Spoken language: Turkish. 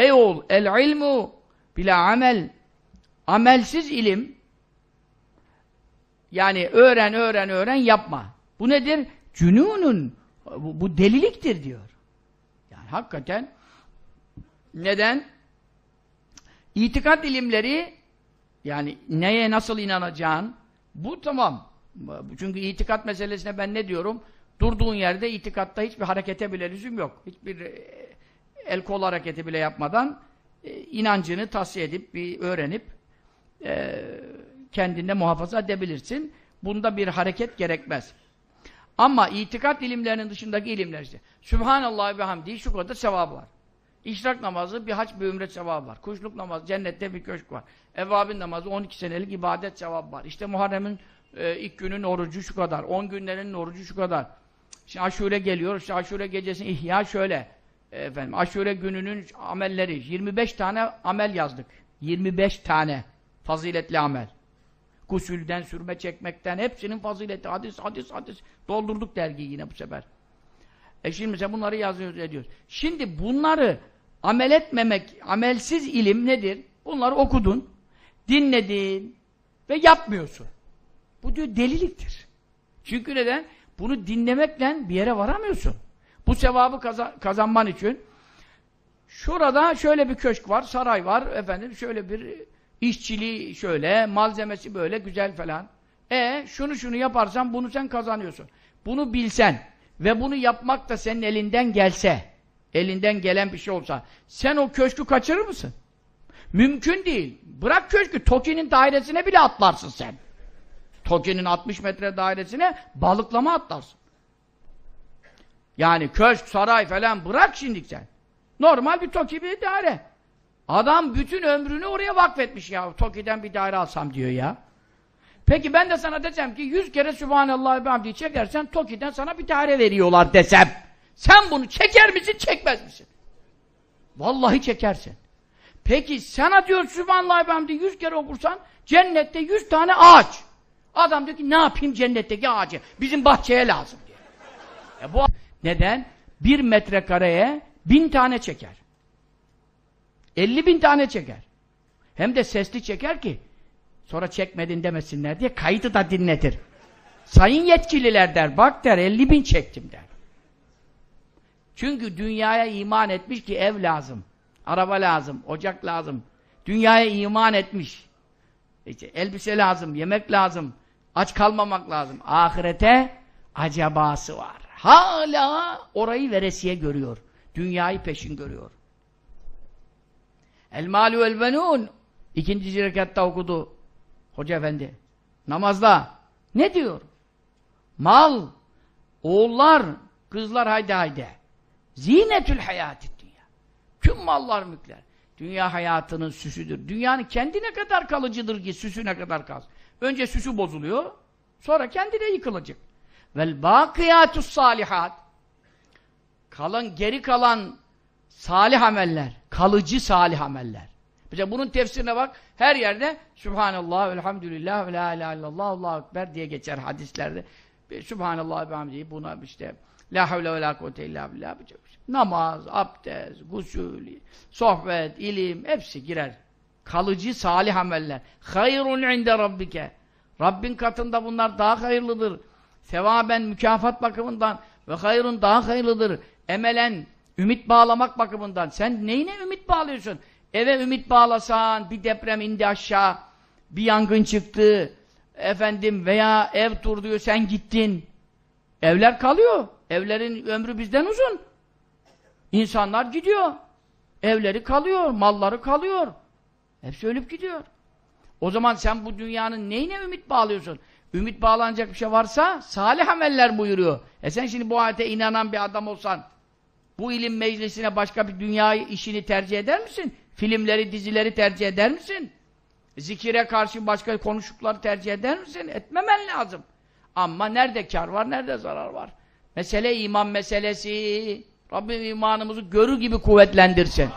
Ey oğul el ilmu bila amel amelsiz ilim yani öğren öğren öğren yapma. Bu nedir? Cünunun bu, bu deliliktir diyor. Yani hakikaten neden? İtikat ilimleri yani neye nasıl inanacağın bu tamam. Çünkü itikat meselesine ben ne diyorum? Durduğun yerde itikatta hiçbir harekete bile lüzum yok. Hiçbir el kol hareketi bile yapmadan e, inancını tahsiye edip, bir öğrenip e, kendinde muhafaza edebilirsin. Bunda bir hareket gerekmez. Ama itikat ilimlerinin dışındaki ilimler işte. Sübhanallah ve hamdi şu kadar sevabı var. İşrak namazı bir haç bir ümret sevabı var. Kuşluk namazı cennette bir köşk var. Evvabin namazı 12 senelik ibadet sevabı var. İşte Muharrem'in e, ilk günün orucu şu kadar. 10 günlerin orucu şu kadar. Şimdi aşure geliyor. İşte aşure gecesinin ihya şöyle. Efendim aşure gününün amelleri. 25 tane amel yazdık. 25 tane faziletli amel. Gusülden, sürme çekmekten hepsinin fazileti. Hadis, hadis, hadis. Doldurduk dergiyi yine bu sefer. E şimdi mesela bunları yazıyoruz, ediyoruz. Şimdi bunları amel etmemek, amelsiz ilim nedir? Bunları okudun, dinledin ve yapmıyorsun. Bu diyor deliliktir. Çünkü neden? Bunu dinlemekle bir yere varamıyorsun. Bu sevabı kazan kazanman için şurada şöyle bir köşk var, saray var, efendim şöyle bir işçiliği şöyle, malzemesi böyle güzel falan. E şunu şunu yaparsan bunu sen kazanıyorsun. Bunu bilsen ve bunu yapmak da senin elinden gelse, elinden gelen bir şey olsa, sen o köşkü kaçırır mısın? Mümkün değil. Bırak köşkü, Toki'nin dairesine bile atlarsın sen. Toki'nin 60 metre dairesine balıklama atlarsın. Yani köşk, saray falan bırak şimdi sen. Normal bir Toki bir daire. Adam bütün ömrünü oraya vakfetmiş ya. Toki'den bir daire alsam diyor ya. Peki ben de sana desem ki yüz kere Sübhanallah ve Hamdi'yi çekersen Toki'den sana bir daire veriyorlar desem. Sen bunu çeker misin, çekmez misin? Vallahi çekersin. Peki sana diyor Sübhanallah ve Hamdi'yi yüz kere okursan cennette yüz tane ağaç. Adam diyor ki ne yapayım cennetteki ağacı? Bizim bahçeye lazım diyor. E bu neden? Bir metrekareye bin tane çeker. Elli bin tane çeker. Hem de sesli çeker ki sonra çekmedin demesinler diye kaydı da dinletir. Sayın yetkililer der, bak der, elli bin çektim der. Çünkü dünyaya iman etmiş ki ev lazım, araba lazım, ocak lazım. Dünyaya iman etmiş. İşte elbise lazım, yemek lazım, aç kalmamak lazım. Ahirete acabası var. Hala orayı veresiye görüyor. Dünyayı peşin görüyor. El malu vel benun ikinci rekatta okudu Hoca efendi. Namazda. Ne diyor? Mal, oğullar, kızlar haydi haydi. Zinetül hayatı dünya. Tüm mallar mülkler. Dünya hayatının süsüdür. Dünyanın kendine kadar kalıcıdır ki süsüne kadar kalsın. Önce süsü bozuluyor, sonra kendine yıkılacak. Vel bakiyatus salihat. Kalan, geri kalan salih ameller, kalıcı salih ameller. Mesela bunun tefsirine bak, her yerde Subhanallah, Elhamdülillah, ve la ilahe illallah, Allahu Ekber diye geçer hadislerde. Subhanallah ve hamdihi buna işte La havle ve la kuvvete illa billah. Namaz, abdest, gusül, sohbet, ilim hepsi girer. Kalıcı salih ameller. Hayrun inde rabbike. Rabbin katında bunlar daha hayırlıdır. Sevaben mükafat bakımından ve hayrun daha hayırlıdır. Emelen ümit bağlamak bakımından. Sen neyine ümit bağlıyorsun? Eve ümit bağlasan, bir deprem indi aşağı, bir yangın çıktı, efendim veya ev tur sen gittin. Evler kalıyor. Evlerin ömrü bizden uzun. İnsanlar gidiyor. Evleri kalıyor, malları kalıyor. Hepsi ölüp gidiyor. O zaman sen bu dünyanın neyine ümit bağlıyorsun? Ümit bağlanacak bir şey varsa salih ameller buyuruyor. E sen şimdi bu ayete inanan bir adam olsan bu ilim meclisine başka bir dünya işini tercih eder misin? Filmleri, dizileri tercih eder misin? Zikire karşı başka konuşukları tercih eder misin? Etmemen lazım. Ama nerede kar var, nerede zarar var? Mesele iman meselesi. Rabbim imanımızı görü gibi kuvvetlendirsin.